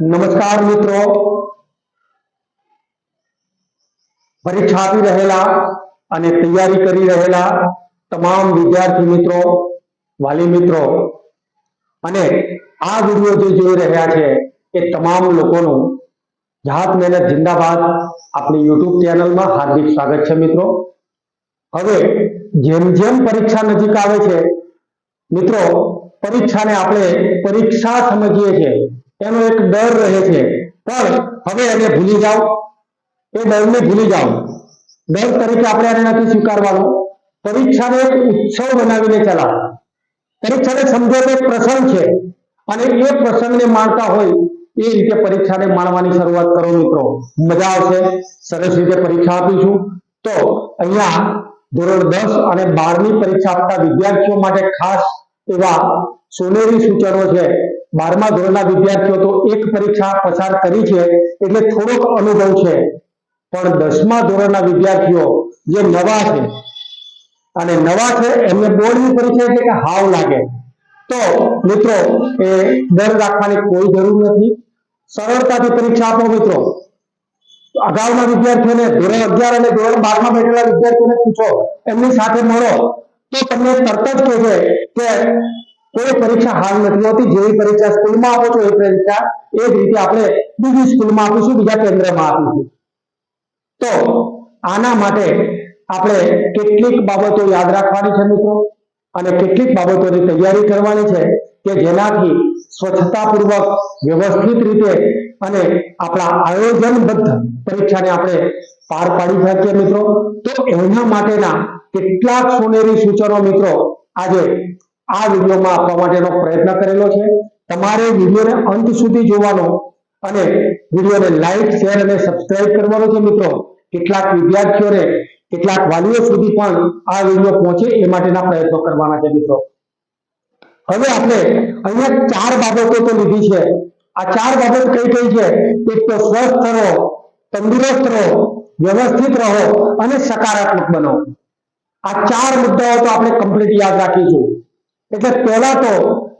નમસ્કાર મિત્રો. પરીક્ષા આપી રહેલા અને તૈયારી કરી રહેલા તમામ વિદ્યાર્થી મિત્રો, વાલી મિત્રો, અને આ વીડિયો જે જોઈ રહ્યા છે એ તમામ લોકોનું જાત મહેનત જિંદાબાદ આપણી યુટ્યુબ ચેનલમાં હાર્દિક સ્વાગત છે મિત્રો. હવે જેમ જેમ પરીક્ષા નજીક આવે છે, મિત્રો, પરીક્ષાને આપણે પરીક્ષા સમજીએ છીએ. એનો એક ડર રહે છે. પણ હવે એને ભૂલી જાઓ. એ ડરને ભૂલી જાઓ. ડર તરીકે આપણે એને નથી સ્વીકારવાનો. પરીક્ષાને એક ઉત્સવ બનાવીને ચલાવો પરીક્ષાને સમજો કે પ્રસંગ છે. અને એ પ્રસંગને માણતા હોય એ રીતે પરીક્ષાને માણવાની શરૂઆત કરો મિત્રો. મજા આવશે. સરસ રીતે પરીક્ષા આપીશું. તો અહીંયા ધોરણ દસ અને બારની પરીક્ષા આપતા વિદ્યાર્થીઓ માટે ખાસ એવા સોનેરી સૂચનો છે. બારમા ધોરણના વિદ્યાર્થીઓ તો એક પરીક્ષા પસાર કરી છે, એટલે થોડોક અનુભવ છે. પણ દસમા ધોરણના વિદ્યાર્થીઓ જે નવા છે, અને નવા છે, એમને બોર્ડની પરીક્ષા એટલે કે હાવ લાગે. તો મિત્રો, એ ડર રાખવાની કોઈ જરૂર નથી. સરળતાથી પરીક્ષા આપો મિત્રો. અગાઉના વિદ્યાર્થીઓને ધોરણ અગિયાર અને ધોરણ બારમાં બેઠેલા વિદ્યાર્થીઓને પૂછો, એમની સાથે મળો. તો તમને તરત જ કહેશે કે કોઈ પરીક્ષા હાલ નથી હોતી. જેવી પરીક્ષા સ્કૂલમાં આપો છો, એ પરીક્ષા એ જ રીતે આપણે બીજી સ્કૂલમાં આપીશું, બીજા કેન્દ્રમાં આપીશું. તો આના માટે આપણે કેટલીક બાબતો યાદ રાખવાની છે મિત્રો, અને કેટલીક બાબતોની તૈયારી કરવાની છે કે જેનાથી સ્વચ્છતાપૂર્વક, વ્યવસ્થિત રીતે અને આપણા આયોજનબદ્ધ પરીક્ષાને આપણે પાર પાડી શકીએ મિત્રો. તો એના માટેના કેટલાક સોનેરી સૂચનો મિત્રો આજે આ વિડીયોમાં આપવા માટેનો પ્રયત્ન કરેલો છે. તમારે વિડીયોને અંત સુધી જોવાનો અને વિડીયોને લાઈક, શેર અને સબસ્ક્રાઇબ કરવાનો છે મિત્રો. કેટલાક વિદ્યાર્થીઓને, કેટલાક વાલીઓ સુધી પણ આ વીડિયો પહોંચે એ માટેના પ્રયત્નો કરવાના છે મિત્રો. હવે આપણે અહીંયા ચાર બાબતો તો લીધી છે. આ ચાર બાબત કઈ કઈ છે? એક તો સ્વસ્થ રહો, તંદુરસ્ત રહો, વ્યવસ્થિત રહો અને સકારાત્મક બનો. આ ચાર મુદ્દાઓ તો આપણે કમ્પ્લીટ યાદ રાખીશું. એટલે પહેલા તો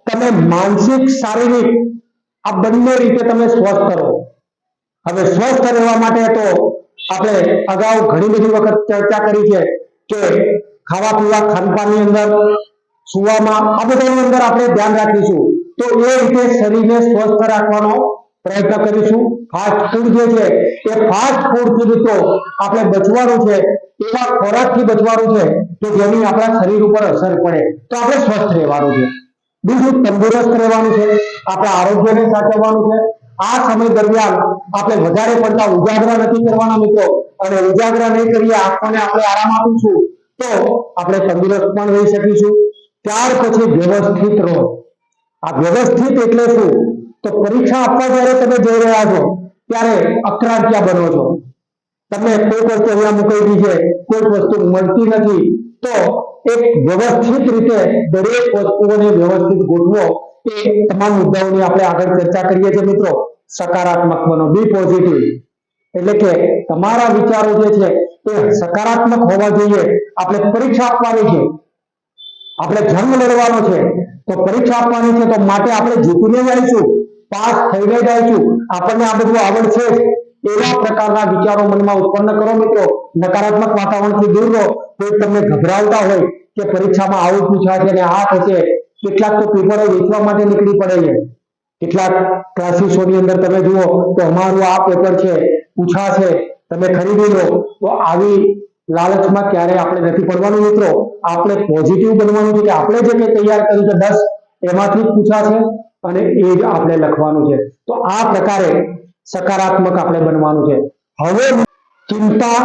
તમે માનસિક, શારીરિક આ બંને રીતે તમે સ્વસ્થ રહો. હવે સ્વસ્થ રહેવા માટે તો આપણે અગાઉ ઘણી બધી વખત ચર્ચા કરી છે કે ખાવા પીવા ખાનપાનની અંદર, સુવામાં આ બધાની અંદર આપણે ધ્યાન રાખીશું. તો એ રીતે શરીરને સ્વસ્થ રાખવાનો પ્રયત્ન કરીશું. ફાસ્ટ ફૂડ જે છે, એ ફાસ્ટ ફૂડથી મિત્રો આપણે બચવાનું છે, એવા ખોરાકથી બચવાનું છે, કે જેની આપણા શરીર ઉપર અસર પડે. તો આપણે સ્વસ્થ રહેવાનું છે. બીજું તંદુરસ્ત રહેવાનું છે, આપણા આરોગ્યને સાચવવાનું છે. આ સમય દરમિયાન આપણે વધારે પડતા ઉજાગરા નથી કરવાના મિત્રો. અને ઉજાગરા નહીં કરીએ આપણને આપણે આરામ આપીશું, તો આપણે તંદુરસ્ત પણ રહી શકીશું. ત્યાર પછી વ્યવસ્થિત રહો. આ વ્યવસ્થિત એટલે શું? તો પરીક્ષા આપવા જયારે તમે જઈ રહ્યા છો, ત્યારે અક્રાંત્યા બનો છો. તમને કોઈક વસ્તુ અહીંયા મુકાઈ છે કોઈક વસ્તુ મળતી નથી, તો એક વ્યવસ્થિત રીતે દરેક વસ્તુઓને વ્યવસ્થિત ગોઠવો. એ તમામ મુદ્દાઓની આપણે આગળ ચર્ચા કરીએ છીએ મિત્રો. સકારાત્મક બનો. Be positive. એટલે કે તમારા વિચારો જે છે, એ સકારાત્મક હોવા જોઈએ. આપણે પરીક્ષા આપવાની છે. આપણે જન્મ લડવાનો છે. તો પરીક્ષા આપવાની છે, તો માટે આપણે જીતીને જઈશું પાસ થઈને છું. આપણને આ બધું આવડશે છે એવા પ્રકારના વિચારો મનમાં ઉત્પન્ન કરો મિત્રો. નકારાત્મક વાતાવરણથી દૂર રહો. કોઈ તમને ગભરાવતા હોય કે પરીક્ષામાં આવું પૂછાશે અને આ થશે, કેટલાક તો પેપરો વેચવા માટે નીકળી પડે છે. કેટલાક ક્લાસીસોની અંદર તમે જુઓ તો અમારું આ પેપર છે, પૂછાશે, તમે ખરીદી લો. તો આવી લાલચમાં ક્યારે આપણે નથી પડવાનું મિત્રો. આપણે પોઝિટિવ બનવાનું છે કે આપણે જે કંઈ તૈયાર કર્યું છે, દસ એમાંથી પૂછાશે અને એ જ આપણે લખવાનું છે. તો આ પ્રકારે સકારાત્મક આપણે બનવાનું છે. હવે ચિંતા,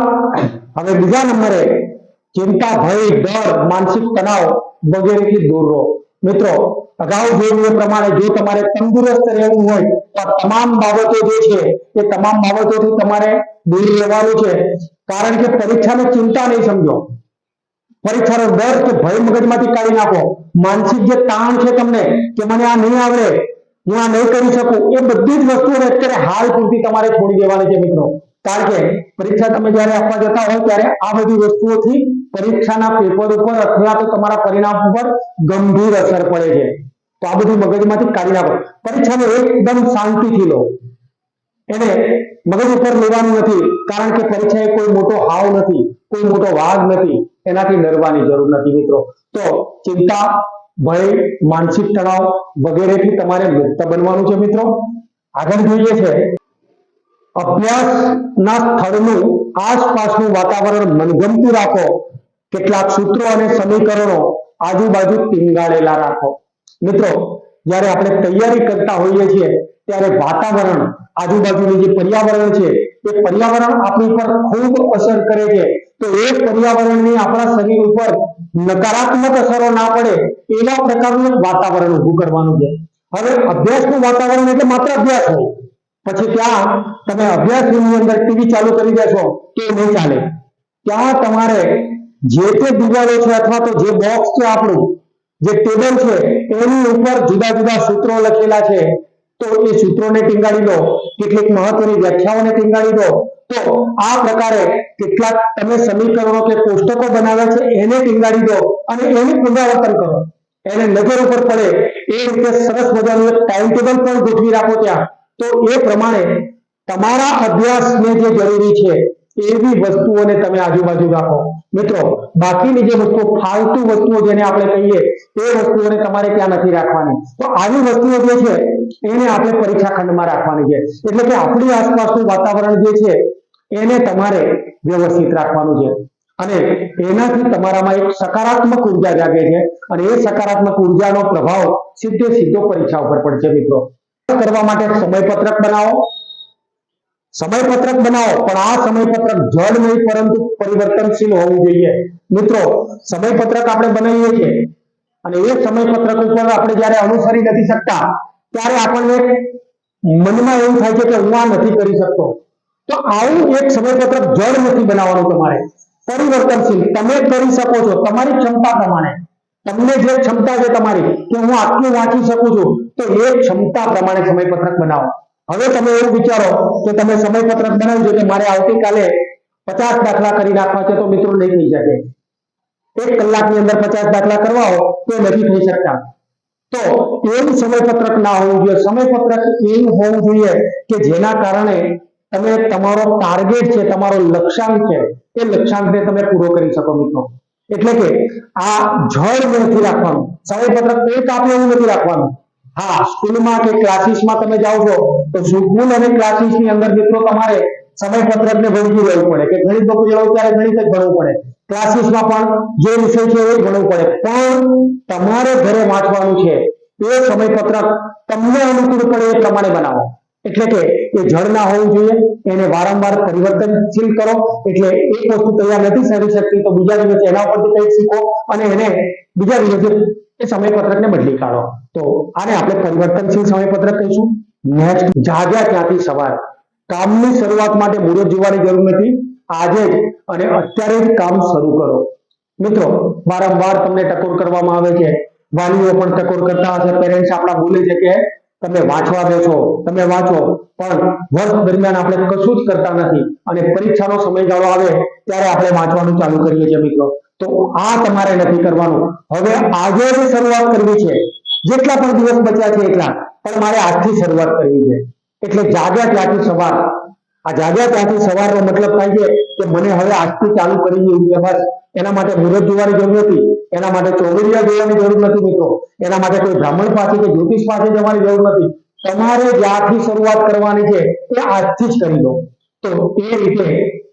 હવે બીજા નંબરે ચિંતા, ભય, ડર, માનસિક તણાવ વગેરેથી દૂર રહો. મિત્રો, અગાઉ જોયું પ્રમાણે જો તમારે તંદુરસ્ત રહેવું હોય, તો તમામ બાબતો જે છે, એ તમામ બાબતોથી તમારે દૂર રહેવાનું છે. કારણ કે પરીક્ષાને ચિંતા નહીં સમજો. પરીક્ષાનો ડર કે ભય મગજમાંથી કાઢી નાખો. માનસિક જે તાણ છે તમને, કે મને આ નહીં આવડે, હું આ નહીં કરી શકું, એ બધી જ વસ્તુઓને અત્યારે હાલ પૂરતી તમારે છોડી દેવાની છે મિત્રો. કારણ કે પરીક્ષા તમે જ્યારે આપવા જતા હોય ત્યારે આ બધી વસ્તુઓથી પરીક્ષાના પેપર ઉપર અથવા તો તમારા પરિણામ ઉપર ગંભીર અસર પડે છે. તો આ બધું મગજમાંથી કાઢી નાખો. પરીક્ષાને એકદમ શાંતિથી લો. એને મગજ ઉપર લેવાનું નથી. કારણ કે પરીક્ષા એ કોઈ મોટો હાવ નથી, કોઈ મોટો વાઘ નથી. એનાથી ડરવાની જરૂર નથી મિત્રો. તો ચિંતા, ભય, માનસિક તણાવ વગેરેથી તમારે મુક્ત બનવાનું છે મિત્રો. આગળ જોઈએ છે, અભ્યાસના સ્થળનું આસપાસનું વાતાવરણ મનગમતું રાખો. કેટલાક સૂત્રો અને સમીકરણો આજુબાજુ પીંગાળેલા રાખો. મિત્રો, જ્યારે આપણે તૈયારી કરતા હોઈએ છીએ, ત્યારે વાતાવરણ આજુબાજુનું જે પર્યાવરણ છે, એ પર્યાવરણ આપણી પર ખૂબ અસર કરે છે. તો એ પર્યાવરણની આપણા શરીર ઉપર નકારાત્મક અસરો ના પડે એવા પ્રકારનું વાતાવરણ ઊભું કરવાનું છે. હવે અભ્યાસનું વાતાવરણ એટલે માત્ર અભ્યાસ હોય પછી ત્યાં તમે અભ્યાસ રૂમની અંદર ટીવી ચાલુ કરી દેશો કે નહીં ચાલે. ત્યાં તમારે જે તે દિવાલો છે અથવા તો જે બોક્સ છે આપણું, જે ટેબલ છે, એની ઉપર જુદા જુદા સૂત્રો લખેલા છે. તો એ સૂત્રોને ટીંગાડી દો, કેટલીક મહત્વની વ્યાખ્યાઓને ટીંગાડી દો. તો આ પ્રકારે કેટલાક તમે સમીકરણો કે કોષ્ટકો બનાવ્યા છે, એને ટીંગાડી દો અને એનું પુનરાવર્તન કરો. એને નજર ઉપર પડે, એ રીતે સરસ મજાનું એક ટાઈમ ટેબલ પણ ગોઠવી રાખો ત્યાં. તો એ પ્રમાણે તમારા અભ્યાસને જે જરૂરી છે, એવી વસ્તુઓને તમે આજુબાજુ રાખો. મિત્રો, બાકીની જે વસ્તુઓ, ફાલતુ વસ્તુઓ જેને આપણે કહીએ, એ વસ્તુઓને તમારે ત્યાં નથી રાખવાની. તો આવી વસ્તુઓ જે છે એને આપણે પરીક્ષા ખંડમાં રાખવાની છે. એટલે કે આપણી આસપાસનું વાતાવરણ જે છે, એને તમારે વ્યવસ્થિત રાખવાનું છે. અને એનાથી તમારામાં એક સકારાત્મક ઊર્જા જાગે છે. અને એ સકારાત્મક ઉર્જાનો પ્રભાવ સીધે સીધો પરીક્ષા ઉપર પડશે, મિત્રો. કરવા માટે સમયપત્રક બનાવો. સમયપત્રક બનાવો, પણ આ સમયપત્રક જડ નહીં, પરંતુ પરિવર્તનશીલ હોવું જોઈએ. મિત્રો, સમયપત્રક આપણે બનાવીએ છીએ. અને એ સમયપત્રક ઉપર આપણે જયારે અનુસરી નથી શકતા ત્યારે આપણને મનમાં એવું થાય છે કે હું આ નથી કરી શકતો. તો આવું એક સમયપત્રક જળ નથી બનાવવાનું તમારે. પરિવર્તનશીલ. તમે કરી શકો છો. તમારી ક્ષમતા પ્રમાણે. તમને જે ક્ષમતા છે તમારી, કે હું આટલું વાંચી શકું છું, તો એ ક્ષમતા પ્રમાણે સમયપત્રક બનાવો. હવે તમે એવું વિચારો કે તમે સમયપત્રક બનાવ્યું કે મારે આવતીકાલે પચાસ દાખલા કરી નાખવા છે તો મિત્રો નહીં થઈ શકે. એક કલાકની અંદર પચાસ દાખલા કરવા હો તો નથી થઈ શકતા. તો એવું સમયપત્રક ના હોવું જોઈએ. સમયપત્રક એવું હોવું જોઈએ કે જેના કારણે તમે તમારો ટાર્ગેટ છે, તમારો લક્ષ્યાંક છે, એ લક્ષ્યાંકને તમે પૂરો કરી શકો મિત્રો. એટલે કે આ જળ નથી રાખવાનું. સમયપત્રક એક આપે એવું નથી રાખવાનું. હા, સ્કૂલમાં કે ક્લાસીસમાં તમે જાઓ છો, તો સ્કૂલ અને ક્લાસીસની અંદર મિત્રો તમારે સમયપત્રક ને ભણવું રહેવું પડે કે ગણિત બપોર પૂછાય ત્યારે ગણિત જ ભણવું પડે. ક્લાસીસમાં પણ જે વિષય છે એ ભણવું પડે. પણ તમારે ઘરે વાંચવાનું છે. એ સમયપત્રક તમને અનુકૂળ પડે એ પ્રમાણે બનાવો. એટલે કે એ જળ ના હોવું જોઈએ, એને વારંવાર પરિવર્તનશીલ કરો. એટલે એક વસ્તુ તૈયાર નથી કરી શકતી તો બીજા દિવસે એના ઉપરથી કંઈક શીખો અને એને બીજા દિવસે એ સમયપત્રકને બદલી કાઢો. તો આને આપણે પરિવર્તનશીલ સમયપત્રક કહીશું. નેક્સ્ટ જાગ્યા ત્યાંથી સવાર. કામની શરૂઆત માટે મુહૂર્ત જોવાની જરૂર નથી. આજે જ અને અત્યારે જ કામ શરૂ કરો. મિત્રો, વારંવાર તમને ટકોર કરવામાં આવે છે. વાલીઓ પણ ટકોર કરતા હશે. પેરેન્ટ્સ આપણા બોલે છે કે તમે વાંચવા બેસો, તમે વાંચો. પણ વર્ષ દરમિયાન આપણે કશું જ કરતા નથી. અને પરીક્ષાનો સમયગાળો આવે ત્યારે આપણે વાંચવાનું ચાલુ કરીએ છીએ મિત્રો. તો આ તમારે નથી કરવાનું. હવે આજે જ શરૂઆત કરવી છે. જેટલા પણ દિવસ બચ્યા છે એટલા. પણ મારે આજથી શરૂઆત કરવી છે. એટલે જાગ્યા ત્યાંથી સવાર. આ જાગ્યા ત્યાંથી સવારનો મતલબ થાય છે કે મને હવે આજથી ચાલુ કરી દેવું છે, બસ. એના માટે મુહૂર્ત જોવાની જરૂર નથી એના માટે ચોગડિયા જોવાની જરૂર નથી મિત્રો. એના માટે કોઈ બ્રાહ્મણ પાસે કે જ્યોતિષ પાસે જવાની જરૂર નથી. તમારે જ્યાંથી શરૂઆત કરવાની છે એ આજથી જ કરી દો. તો એ રીતે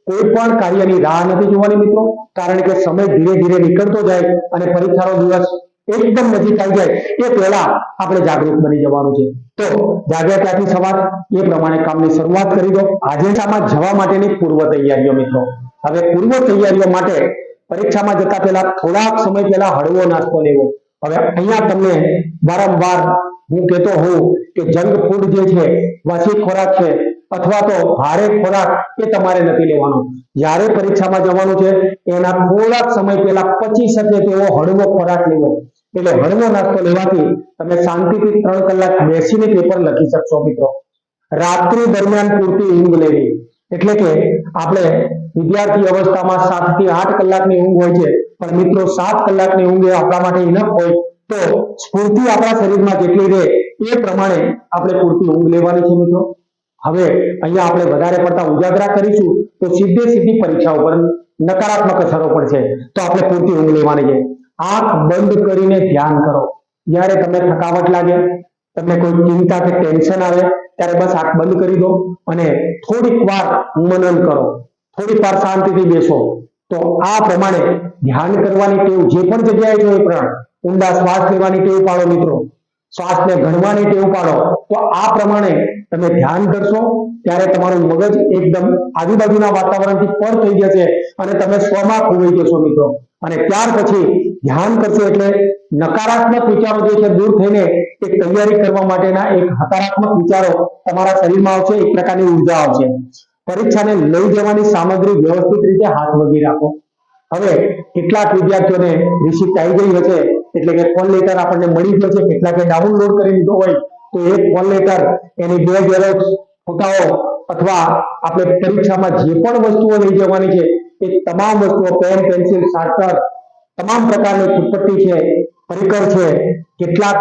કોઈ પણ કાર્યની રાહ નથી જોવાની મિત્રો. કારણ કે સમય ધીરે ધીરે નીકળતો જાય અને પરીક્ષાનો દિવસ એકદમ નજીક આવી જાય એ પહેલા આપણે જાગૃત બની જવાનું છે. તો જાગ્યા ત્યાંથી સવાર, એ પ્રમાણે કામની શરૂઆત કરી દો. આજે જવા માટેની પૂર્વ તૈયારીઓ મિત્રો. હવે પૂર્વ તૈયારીઓ માટે પરીક્ષામાં જતા પહેલા થોડાક સમય પહેલા હળવો નાસ્તો લેવો. હવે અહીંયા તમને વારંવાર હું કહેતો હોઉં કે જંક ફૂડ જે છે, વાસી ખોરાક છે, અથવા તો ભારે ખોરાક એ તમારે નથી લેવાનો. જ્યારે પરીક્ષામાં જવાનું છે, એના થોડાક સમય પહેલા પચી શકે તેવો હળવો ખોરાક લેવો. એટલે હળવો નાસ્તો લેવાથી તમે શાંતિથી ત્રણ કલાક બેસીને પેપર લખી શકશો મિત્રો. રાત્રિ દરમિયાન પૂરતી ઊંઘ લેવી. એટલે કે આપણે વિદ્યાર્થી અવસ્થામાં સાતથી આઠ કલાકની ઊંઘ હોય છે, પણ મિત્રો સાત કલાકની ઊંઘ એ આપણા માટે ઇનફ હોય, તો સ્ફૂર્તિ આપણા શરીરમાં જેટલી રહે એ પ્રમાણે આપણે પૂરતી ઊંઘ લેવાની છે મિત્રો. હવે અહીંયા આપણે વધારે પડતા ઉજાગરા કરીશું, તો સીધે સીધી પરીક્ષા ઉપર નકારાત્મક અસરો પડશે તો આપણે પૂરતી ઊંઘ લેવાની છે. આંખ બંધ કરીને ધ્યાન કરો. જ્યારે તમને થકાવટ લાગે, તમને કોઈ ચિંતા કે ટેન્શન આવે, ત્યારે બસ આંખ બંધ કરી દો અને થોડીક વાર મનન કરો. થોડીક વાર શાંતિથી બેસો. તો આ પ્રમાણે ધ્યાન કરવાની ટેવ જે પણ જગ્યાએ જો પ્રાણ ઊંડા શ્વાસ લેવાની ટેવ પાડો મિત્રો, શ્વાસને ગણવાની ટેવ પાડો, તો આ પ્રમાણે તમે ધ્યાન કરશો, ત્યારે તમારું મગજ એકદમ આજુબાજુના વાતાવરણથી પર થઈ જશે અને તમે સ્વમાં ખોવાઈ જશો મિત્રો. અને ત્યાર પછી ધ્યાન કરશો એટલે નકારાત્મક વિચારો જે છે દૂર થઈને એક તૈયારી કરવા માટેના એક હકારાત્મક વિચારો તમારા શરીરમાં આવશે, એક પ્રકારની ઊર્જા આવશે. પરીક્ષાને લઈ જવાની સામગ્રી વ્યવસ્થિત રીતે હાથ વગી રાખો. હવે કેટલાક વિદ્યાર્થીઓને રિસિપ્ટ આવી ગઈ હશે એટલે કે કોલ લેટર આપણને મળી ગયો છે, કેટલાકે ડાઉનલોડ કરી લીધો હોય, તો એ કોલ લેટર એની બે ઝેરોક્ષ ફોટાઓ અથવા આપણે પરીક્ષામાં જે પણ વસ્તુઓ લઈ જવાની છે એ તમામ વસ્તુઓ પેન, પેન્સિલ, શાર્પનર, તમામ પ્રકારની ફૂટપટ્ટી છે, પરિકર છે, કેટલાક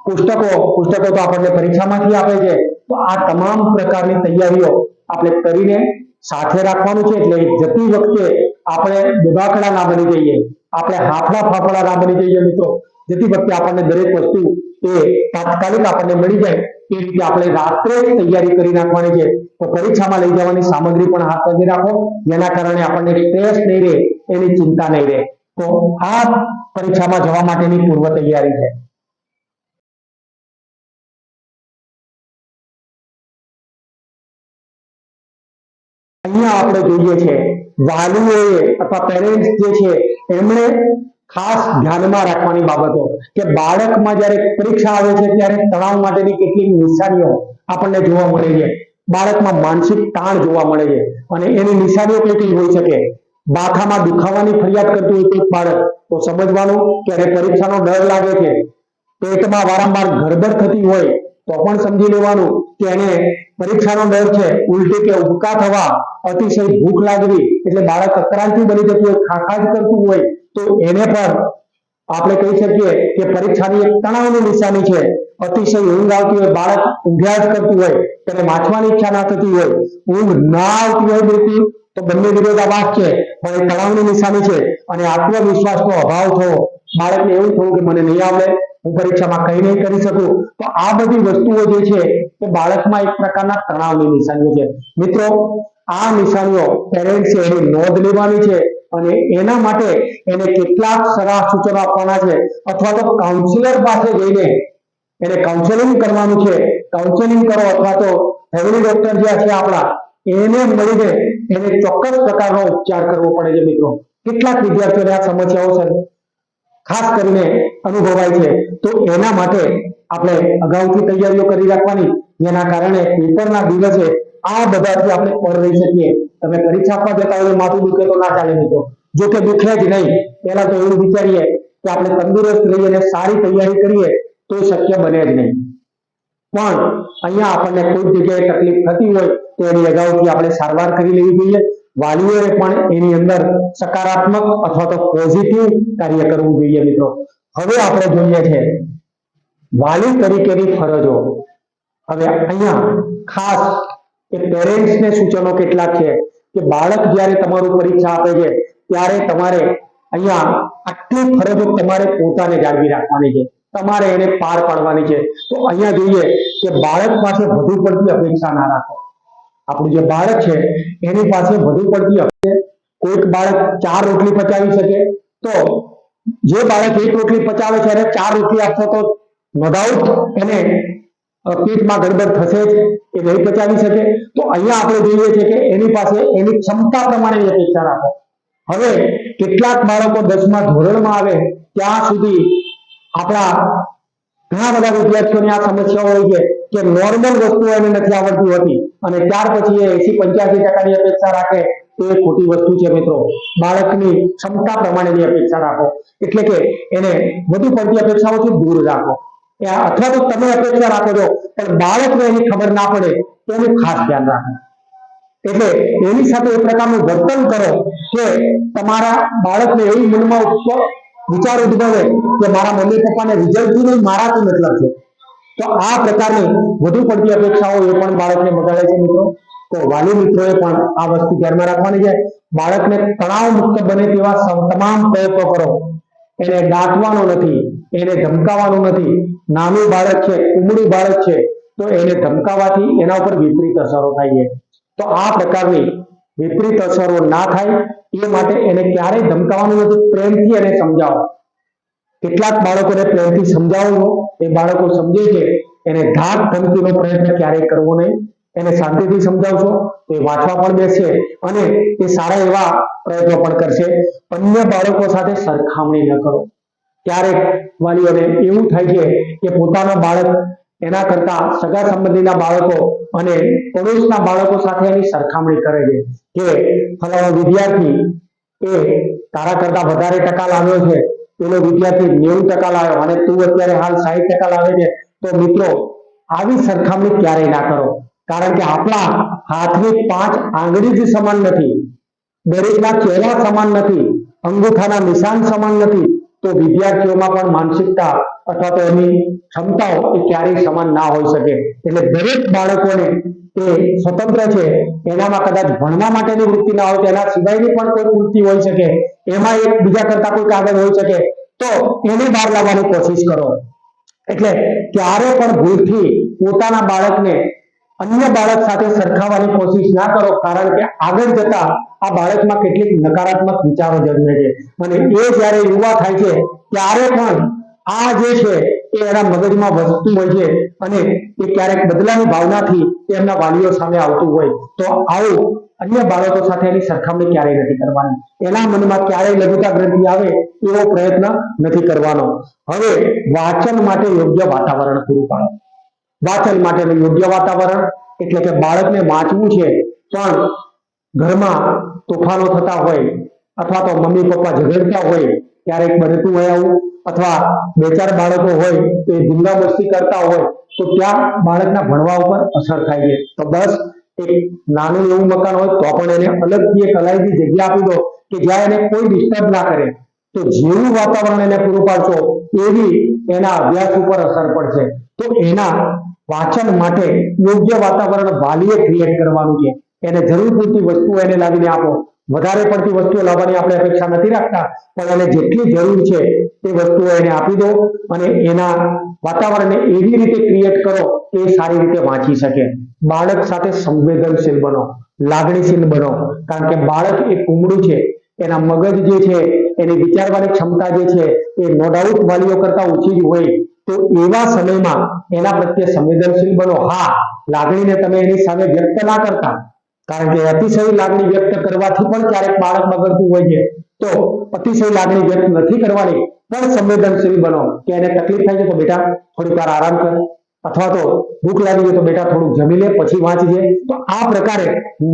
પુસ્તકો પુસ્તકો તો આપણને પરીક્ષામાંથી આપે છે, તો આ તમામ પ્રકારની તૈયારીઓ આપણે કરીને સાથે રાખવાનું છે, એટલે જતી વખતે આપણે બેબાકડા ના બની જઈએ, આપણે હાફડા ફાફડા ના બની જઈએ મિત્રો. જતી વખતે આપણને દરેક વસ્તુ એ તાત્કાલિક આપણને મળી જાય એ આપણે રાત્રે તૈયારી કરી નાખવાની છે. તો પરીક્ષામાં લઈ જવાની સામગ્રી પણ હાથ પગે રાખો. જેના કારણે આપણને સ્ટ્રેસ નહીં રહે, એની ચિંતા નહીં રહે. તો આ પરીક્ષામાં જવા માટેની પૂર્વ તૈયારી છે. અહીંયા આપણે જોઈએ છે, વાલીઓએ અથવા પેરેન્ટ્સ જે છે, એમણે ખાસ ધ્યાનમાં રાખવાની બાબતો કે બાળકમાં જ્યારે પરીક્ષા આવે છે ત્યારે તણાવ માટેની કેટલીક નિશાનીઓ આપણને જોવા મળે છે. બાળકમાં માનસિક તાણ જોવા મળે છે અને એની નિશાનીઓ કઈ હોઈ શકે? માથામાં દુખાવાની ફરિયાદ કરતું હોય કોઈ બાળક. તો સમજવાનું કે એને પરીક્ષાનો ડર લાગે છે. પેટમાં વારંવાર ગડબડ થતી હોય તો પણ સમજી લેવાનું કે એને પરીક્ષાનો ડર છે. ઉલટી કે ઉબકા થવા અતિશય ભૂખ લાગવી એટલે બાળક અક્રાંતિ બની જતું હોય, ખાખા જ કરતું હોય તો એને પણ આપણે કહી શકીએ કે પરીક્ષાની એક તણાવની નિશાની છે. અતિશય ઊંઘ આવતી હોય, બાળક ઊંઘ્યા જ કરતું હોય, તેને વાંચવાની ઈચ્છા ના થતી હોય, ઊંઘ ના આવતી હોય બિલકુલ, તો બંને વિરોધાભાસ છે. પણ એ તણાવની નિશાની છે અને આત્મવિશ્વાસનો અભાવ થવો, બાળકને એવું થવું કે મને નહીં આવડે, હું પરીક્ષામાં કઈ નહીં કરી શકું, તો આ બધી વસ્તુઓ જે છે એ બાળકમાં એક પ્રકારના તણાવની નિશાનીઓ છે. મિત્રો, આ નિશાનીઓ પેરેન્ટ્સે એની નોંધ લેવાની છે. અને એના માટે એને કેટલાક સલાહ સૂચનો આપવાના છે. અથવા તો કાઉન્સિલર પાસે જઈને એને કાઉન્સેલિંગ કરવાનું છે. કાઉન્સેલિંગ કરો અથવા તો ફેમિલી ડોક્ટર જે છે આપણા, એને મળીને એને ચોક્કસ પ્રકારનો ઉપચાર કરવો પડે છે મિત્રો. કેટલાક વિદ્યાર્થીઓને આ સમસ્યાઓ છે. ખાસ કરીને અનુભવાય છે. તો એના માટે આપણે અગાઉથી તૈયારીઓ કરી રાખવાની. જેના કારણે પેપરના દિવસે આ બધાથી આપણે પર રહી શકીએ. તમે પરીક્ષા જતા હોય માથું દુખે તો ના ચાલે મિત્રો જો કે દુખે જ નહીં. પહેલા તો એવું વિચારીએ કે આપણે તંદુરસ્ત રહીએ અને સારી તૈયારી કરીએ તો શક્ય બને જ નહીં. પણ અહીંયા આપણને કોઈ જગ્યાએ તકલીફ થતી હોય તો એની અગાઉથી આપણે સારવાર કરી લેવી જોઈએ. વાલીઓએ પણ એની અંદર સકારાત્મક અથવા તો પોઝિટિવ કાર્ય કરવું જોઈએ મિત્રો. હવે આપણે જોઈએ છે વાલી તરીકેની ફરજો. હવે અહીંયા ખાસ એ પેરેન્ટ્સને સૂચનો કેટલાક છે? કે બાળક જ્યારે તમારું પરીક્ષા આપે છે, ત્યારે તમારે અહીંયા આટલી ફરજો તમારે પોતાને જાળવી રાખવાની છે. તમારે એને પાર પાડવાની છે. તો અહીંયા જોઈએ કે બાળક પાસે વધુ પડતી અપેક્ષા ના રાખો. આપણું જે બાળક છે, એની પાસે વધુ પડતી કોઈક બાળક ચાર રોટલી પચાવી શકે. તો જે બાળક એક રોટલી પચાવે છે એને ચાર રોટલી આપશો તો નો ડાઉટ એને પેટમાં ગડબડ થશે જ, એ નહીં પચાવી શકે. તો અહીંયા આપણે જોઈએ છે કે એની પાસે એની ક્ષમતા પ્રમાણેની અપેક્ષા રાખો હવે કેટલાક બાળકો દસમા ધોરણમાં આવે, ત્યાં સુધી આપણા ઘણા બધા વિદ્યાર્થીઓની આ સમસ્યાઓ હોય છે કે નોર્મલ વસ્તુઓ એને નથી આવડતી હોતી અને ત્યાર પછી એ એસી પંચ્યાસી ટકાની અપેક્ષા રાખે, તો એ ખોટી વસ્તુ છે મિત્રો. બાળકની ક્ષમતા પ્રમાણેની અપેક્ષા રાખો. એટલે કે એને વધુ પડતી અપેક્ષાઓથી દૂર રાખો. અથવા તો તમે અપેક્ષા રાખો છો, પણ બાળકને એની ખબર ના પડે એનું ખાસ ધ્યાન રાખો. એટલે એની સાથે એ પ્રકારનું વર્તન કરો કે તમારા બાળકને એવી મનમાં વિચાર ઉદભવે કે મારા મમ્મી પપ્પાને રિઝલ્ટથી નહીં, મારાથી મતલબ છે. તો આ પ્રકારની વધુ પડતી અપેક્ષાઓ એ પણ બાળકને બગાડે છે મિત્રો. તો વાલી મિત્રોએ પણ આ વસ્તુ ધ્યાનમાં રાખવાની છે. બાળકને તણાવ મુક્ત બને તેવા તમામ પ્રયત્નો કરો. એને ડાંટવાનો નથી. એને ધમકાવાનું નથી. નાનું બાળક છે કુમળું બાળક છે, તો એને ધમકાવાથી એના ઉપર વિપરીત અસરો થાય છે. તો આ પ્રકારની વિપરીત અસરો ના થાય, એ માટે એને ક્યારેય ધમકાવાનું નથી. પ્રેમથી એને સમજાવો. કેટલાક બાળકોને પ્રેમથી સમજાવવો, એ બાળકો સમજે છે, એને ધાક ધમકીનો પ્રયત્ન ક્યારેય કરવો નહીં. એને શાંતિથી સમજાવશો, એ વાંચવા પણ બેસશે અને એ સારા એવા પ્રયત્નો પણ કરશે. અન્ય બાળકો સાથે સરખામણી ન કરો. ક્યારેક વાલીઓને એવું થાય છે કે પોતાનો બાળક એના કરતા સગા સંબંધીના બાળકો અને પડોશના બાળકો સાથે એની સરખામણી કરે છે કે ફલાણો વિદ્યાર્થી એ તારા કરતા વધારે ટકા લાવ્યો છે, પેલો વિદ્યાર્થી નેવું ટકા લાવ્યો અને તું અત્યારે હાલ સાહીઠ ટકા લાવે છે, તો મિત્રો આવી સરખામણી ક્યારેય ના કરો. કારણ કે આપણા હાથની પાંચ આંગળી જ સમાન નથી, દરેકના ચહેરા સમાન નથી, અંગૂઠાના નિશાન સમાન નથી તો વિદ્યાર્થીઓમાં પણ માનસિકતા અથવા તો એની ક્ષમતાઓ એ ક્યારેય સમાન ના હોઈ શકે. એટલે દરેક બાળકોને તે સ્વતંત્ર છે, એનામાં કદાચ ભણવા માટેની વૃત્તિ ના હોય તો એના સિવાયની પણ કોઈ વૃત્તિ હોઈ શકે, એમાં એક બીજા કરતા કોઈ કાગળ હોઈ શકે, તો એને બહાર લાવવાની કોશિશ કરો. એટલે ક્યારે પણ ભૂલથી પોતાના બાળકને અન્ય બાળક સાથે સરખાવવાની કોશિશ ના કરો, કારણ કે આગળ જતા આ બાળકમાં કેટલીક નકારાત્મક વિચારો જન્મે છે. અને એ જ્યારે યુવા થાય છે, ત્યારે પણ આ જે છે, એ એના મગજમાં વસતું હોય છે અને એ ક્યારેક બદલાની ભાવનાથી એમના વાલીઓ સામે આવતું હોય. તો આવું અન્ય બાળકો સાથે એની સરખામણી ક્યારેય નથી કરવાની. એના મનમાં ક્યારેય લઘુતા ગ્રંથિ આવે એવો પ્રયત્ન નથી કરવાનો. હવે વાંચન માટે યોગ્ય વાતાવરણ પૂરું પાડો. વાંચન માટેનું યોગ્ય વાતાવરણ, એટલે કે બાળકને વાંચવું છે, પણ ઘરમાં તોફાનો થતા હોય, અથવા તો મમ્મી પપ્પા ઝઘડતા હોય, ક્યારેક બનતું હોય આવું, અથવા બે ચાર બાળકો હોય, તો એ ધીંગા મસ્તી કરતા હોય, તો ત્યાં બાળકના ભણવા ઉપર અસર થાય છે. તો બસ એક નાનું એવું મકાન હોય, તો પણ એને અલગથી એક અલાયદી જગ્યા આપી દો, કે જ્યાં એને કોઈ ડિસ્ટર્બ ના કરે. તો જેવું વાતાવરણ એને પૂરું પાડશો એવી એના અભ્યાસ ઉપર અસર પડશે. તો એના વાંચન માટે યોગ્ય વાતાવરણ વાલીએ ક્રિએટ કરવાનું છે. એને જરૂર પૂરતી વસ્તુઓ એને લાવીને આપો. વધારે પડતી વસ્તુઓ લાવવાની આપણે અપેક્ષા નથી રાખતા, પણ એને જેટલી જરૂર છે તે વસ્તુઓ એને આપી દો અને એના વાતાવરણને એવી રીતે ક્રિએટ કરો કે એ સારી રીતે વાંચી શકે. બાળક સાથે સંવેદનશીલ બનો, લાગણીશીલ બનો, કારણ કે બાળક એ કુમળું છે, એના મગજ જે છે, એની વિચારવાની ક્ષમતા જે છે, એ નો ડાઉટ વાલીઓ કરતા ઓછી જ હોય. તો એવા સમયમાં એના પ્રત્યે સંવેદનશીલ બનો. હા, લાગણીને તમે એની સામે વ્યક્ત ના કરતા, કારણ કે અતિશય લાગણી વ્યક્ત કરવાથી પણ ક્યારેક બાળક બગડતું હોય છે. તો અતિશય લાગણી વ્યક્ત નથી કરવાની, પણ સંવેદનશીલ બનો. કે એને તકલીફ થાય છે તો બેટા થોડીક વાર આરામ કર. અથવા તો ભૂખ લાગી હોય તો બેટા થોડુંક જમી લે, પછી વાંચજે. તો આ પ્રકારે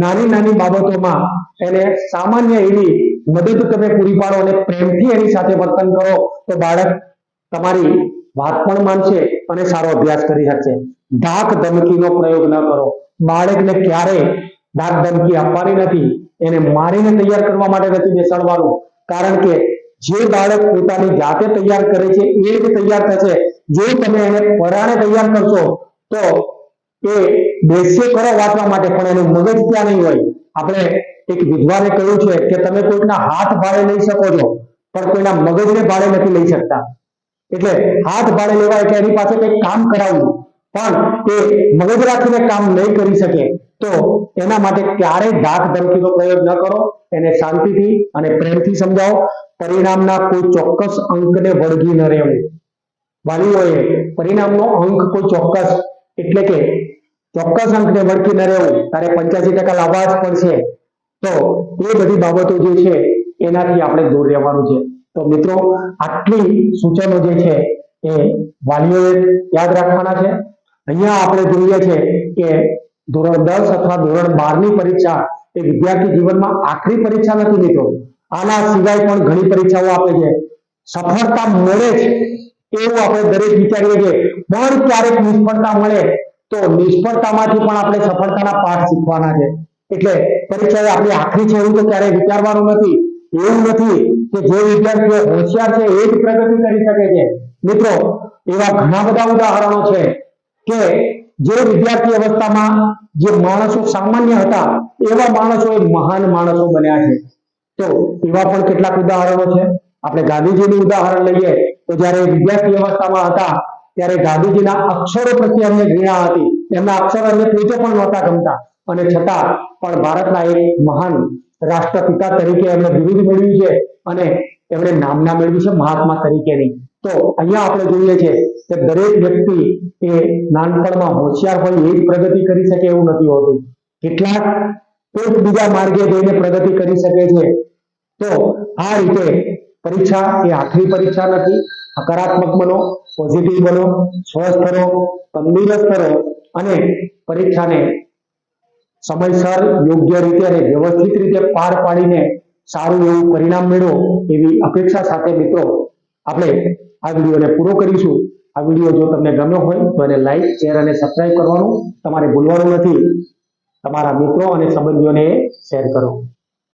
નાની નાની બાબતોમાં એને સામાન્ય એવી મદદ તમે પૂરી પાડો અને પ્રેમથી એની સાથે વર્તન કરો. તો બાળક તમારી વાત પણ માનશે અને સારો અભ્યાસ કરી શકશે. ધાક ધમકીનો પ્રયોગ ન કરો. બાળકને ક્યારેય ધાક ધમકી આપવાની નથી. એને મારીને તૈયાર કરવા માટે નથી બેસાડવાનું. કારણ કે જે બાળક પોતાની જાતે તૈયાર કરે છે, એ જ તૈયાર થશે. જો તમે એને પરાણે તૈયાર કરશો, તો એ બેસે કરો વાંચવા માટે, પણ એનું મગજ ત્યાં નહીં હોય. આપણે એક વિદ્વાને કહ્યું છે કે તમે કોઈકના હાથ ભાડે લઈ શકો છો, પણ કોઈના મગજને ભાડે નથી લઈ શકતા. એટલે હાથ ભાડે લેવા એટલે એની પાસે કંઈક કામ કરાવવું. પણ એ મગજ રાખીને કામ નહીં કરી શકે, તો એના માટે ક્યારેય ધાક ધમકીનો પ્રયોગ ન કરો. એને શાંતિથી અને પ્રેમથી સમજાવો. પરિણામના કોઈ ચોક્કસ અંકને વળગી ન રહેવું. વાલીઓએ પરિણામનો અંક કોઈ ચોક્કસ, એટલે કે ચોક્કસ અંકને વળગી ન રહેવું. તારે પંચ્યાસી ટકા લાવવા જ પડશે. તો એ બધી બાબતો જે છે, એનાથી આપણે દૂર રહેવાનું છે. તો મિત્રો, આટલી સૂચનો જે છે એ વાલીઓએ યાદ રાખવાના છે. અહીંયા આપણે જોઈએ છે કે ધોરણ દસ અથવા ધોરણ બારની પરીક્ષા એ વિદ્યાર્થી જીવનમાં આખરી પરીક્ષા નથી મિત્રો. આના સિવાય પણ ઘણી પરીક્ષાઓ આપે છે. સફળતા મળે છે એવું આપણે દરેક વિચારીએ છીએ પણ ક્યારેક નિષ્ફળતા મળે તો નિષ્ફળતામાંથી પણ આપણે સફળતાના પાઠ શીખવાના છે. એટલે પરીક્ષા આપણી આખરી છે એવું તો ક્યારેય વિચારવાનું નથી. એવું નથી કે જે વિદ્યાર્થીઓ હોશિયાર છે એ જ પ્રગતિ કરી શકે છે. મિત્રો, એવા ઘણા બધા ઉદાહરણો છે કે જે વિદ્યાર્થી અવસ્થામાં જે માણસો સામાન્ય હતા, એવા માણસો એ મહાન માણસો બન્યા છે. તો એવા પણ કેટલાક ઉદાહરણો છે. આપણે ગાંધીજીનું ઉદાહરણ લઈએ. તો જ્યારે વિદ્યાર્થી અવસ્થામાં હતા, ત્યારે ગાંધીજીના અક્ષરો પ્રત્યે અમને ઘૃણા હતી. એમના અક્ષર અમને પોતે પણ નહોતા ગમતા. અને છતાં પણ ભારતના એક મહાન રાષ્ટ્રપિતા તરીકે એમણે બિરુદ મેળવ્યું છે અને એમણે નામના મેળવી છે મહાત્મા તરીકેની. તો અહીંયા આપણે જોઈએ છે કે દરેક વ્યક્તિ એ નાનપણમાં હોશિયાર હોય એ જ પ્રગતિ કરી શકે એવું નથી હોતું. કેટલાક કોઈક બીજા માર્ગે જઈને પ્રગતિ કરી શકે છે. તો આ રીતે પરીક્ષા એ આખરી પરીક્ષા નથી. હકારાત્મક બનો પોઝિટિવ બનો, સ્વસ્થ રહો, તંદુરસ્ત રહો અને પરીક્ષાને સમયસર, યોગ્ય રીતે અને વ્યવસ્થિત રીતે પાર પાડીને સારું એવું પરિણામ મેળવો એવી અપેક્ષા સાથે મિત્રો આપણે આ વિડીયોને પૂરો કરીશું. આ વીડિયો જો તમને ગમ્યો હોય તો એને લાઈક, શેર અને સબસ્ક્રાઈબ કરવાનું તમારે ભૂલવાનું નથી. તમારા મિત્રો અને સંબંધીઓને શેર કરો.